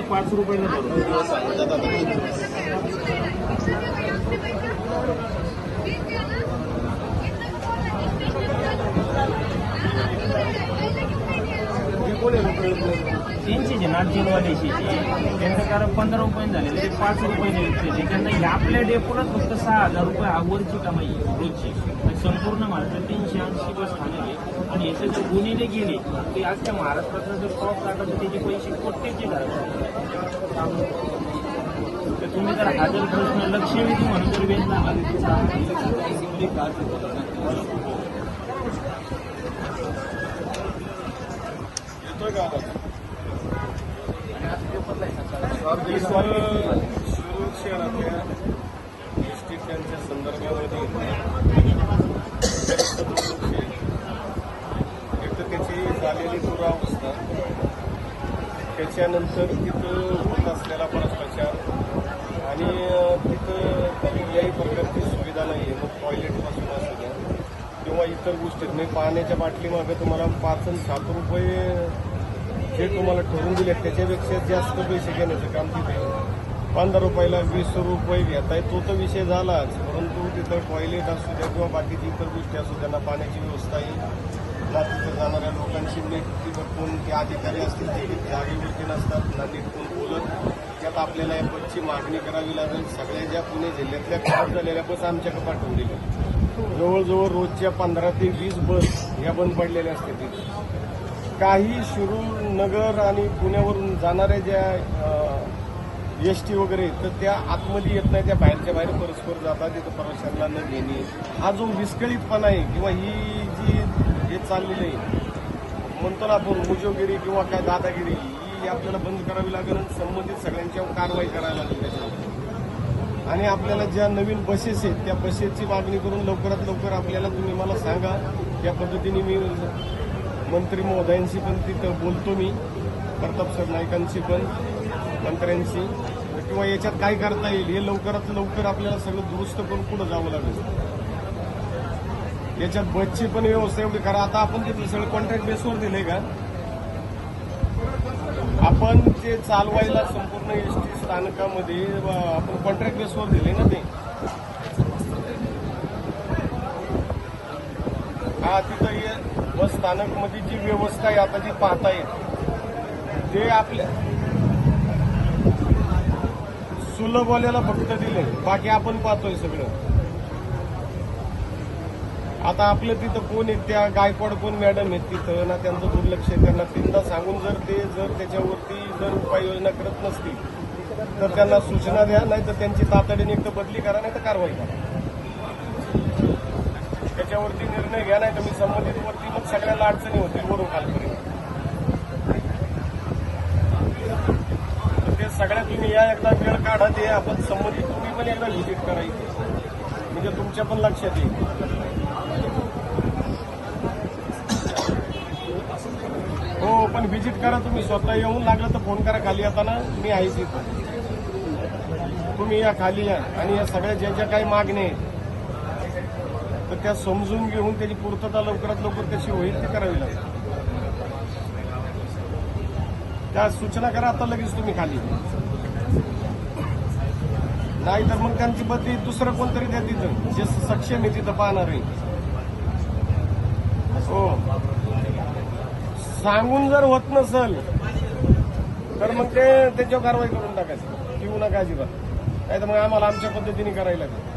तर पाच रुपयाला धरू तीनशे जे नागजीनवाले शेती त्यांचं कारण पंधरा रुपये झालेले म्हणजे ते पाच रुपये विकते त्यांना आपल्या डेपोलाच फक्त सहा हजार रुपये आवरची कमाई रोजची. संपूर्ण महाराष्ट्रात तीनशे ऐंशी बस स्थानक आहे आणि याचे जर गुन्हेने गेले ते आजच्या महाराष्ट्रातला जर टॉप टाकायचे त्याचे पैसे कोट्याचे तर तुम्ही जर हा जर प्रश्न लक्षवेधी म्हणून जर वेधला येतोय का आवाज? सुरू शहरातल्या एस टी त्यांच्या संदर्भामध्ये एक तर त्याची झालेली दुरावस्था त्याच्यानंतर तिथं होत असलेला भ्रष्टाचार. आणि तिथं कुठल्याही प्रकारची सुविधा नाही आहे मग टॉयलेटपासून असू द्या किंवा इतर गोष्टी. मी पाण्याच्या बाटलीमागे तुम्हाला पाच आणि सात रुपये जे तुम्हाला ठरवून दिले त्याच्यापेक्षा जास्त पैसे घेण्याचं काम तिथे आहे. पंधरा रुपयाला वीस रुपये घेताय तो तर विषय झालाच. परंतु तिथं टॉयलेट असू द्या किंवा बाकीची इतर गोष्टी असू त्यांना पाण्याची व्यवस्था येईल ना तिथं जाणाऱ्या लोकांची नीट कोण ते अधिकारी असतील ते जागेवरती नसतात ना नीट कोण बोलत. त्यात आपल्याला या बसची मागणी करावी लागेल. सगळ्या ज्या पुणे जिल्ह्यातल्या खराब झालेल्या बस आमच्याकडे पाठवून दिल्या जवळजवळ रोजच्या पंधरा ते वीस बस या बंद पडलेल्या असते तिथे. काही शिरूर नगर आणि पुण्यावरून जाणाऱ्या ज्या एस टी वगैरे तर त्या आतमध्ये येत नाही त्या बाहेरच्या बाहेर परस्पर जातात तिथं प्रवाशांना न घेणे. हा जो विस्कळीतपणा आहे किंवा ही जी हे चाललेलं आहे म्हणतो ना आपण मुजोगिरी किंवा काय दादागिरी ही आपल्याला बंद करावी लागेल आणि संबंधित सगळ्यांच्यावर कारवाई करायला लागेल त्याच्यावर. आणि आपल्याला ज्या नवीन बसेस आहेत त्या बसेसची मागणी करून लवकरात लवकर आपल्याला तुम्ही मला सांगा त्या पद्धतीने मी मंत्री महोदयांशी पण तिथं बोलतो मी प्रताप सर नाईकांशी पण मंत्र्यांशी. किंवा याच्यात काय करता येईल हे लवकरात लवकर आपल्याला सगळं दुरुस्त करून पुढे जावं लागेल. याच्यात बसची पण व्यवस्था एवढी करा आता आपण तिथलं सगळं कॉन्ट्रॅक्ट बेसवर दिले का? आपण ते चालवायला संपूर्ण एस टी स्थानकामध्ये आपण कॉन्ट्रॅक्ट बेसवर दिले ना ते. हा तिथं बस स्थानकमध्ये जी व्यवस्था आहे आता जी पाहता येत ते आपल्या सुलभवाल्याला फक्त दिले बाकी आपण पाहतोय सगळं. आता आपलं तिथं कोण आहेत त्या गायकवाड कोण मॅडम आहेत तिथं? ना त्यांचं दुर्लक्ष आहे त्यांना तीनदा सांगून जर ते जर त्याच्यावरती जर उपाययोजना करत नसतील तर त्यांना सूचना द्या नाही तर त्यांची तातडीने एक बदली करा नाही तर कारवाई करा. त्याच्यावरती निर्णय घ्या नाही तर मी संबंधित वरती मग सगळ्याला अडचणी होतील वरून कालपर्यंत तर ते सगळ्या तुम्ही या एकदा वेळ काढा ते आपण संबंधित तुम्ही पण एकदा व्हिजिट करायची म्हणजे तुमच्या पण लक्षात येईल. हो पण व्हिजिट करा तुम्ही. स्वतः येऊन लागलं तर फोन करा खाली येताना. मी आहे तिथं तुम्ही या खाली या. आणि या सगळ्या ज्या ज्या काही मागण्या आहेत तर त्या समजून घेऊन त्याची पूर्तता लवकरात लवकर कशी होईल ते करावी लागेल. त्या सूचना करा आता लगेच तुम्ही खाली. नाही तर मग त्यांची बदली दुसरं कोणतरी द्या तिथं. जे सक्षम आहे तिथं पाहणार आहे. हो. सांगून जर होत नसल तर मग ते त्याच्यावर कारवाई करून टाकायची. घेऊ नका अजिबात. नाही तर मग आम्हाला आमच्या पद्धतीने करायला लागेल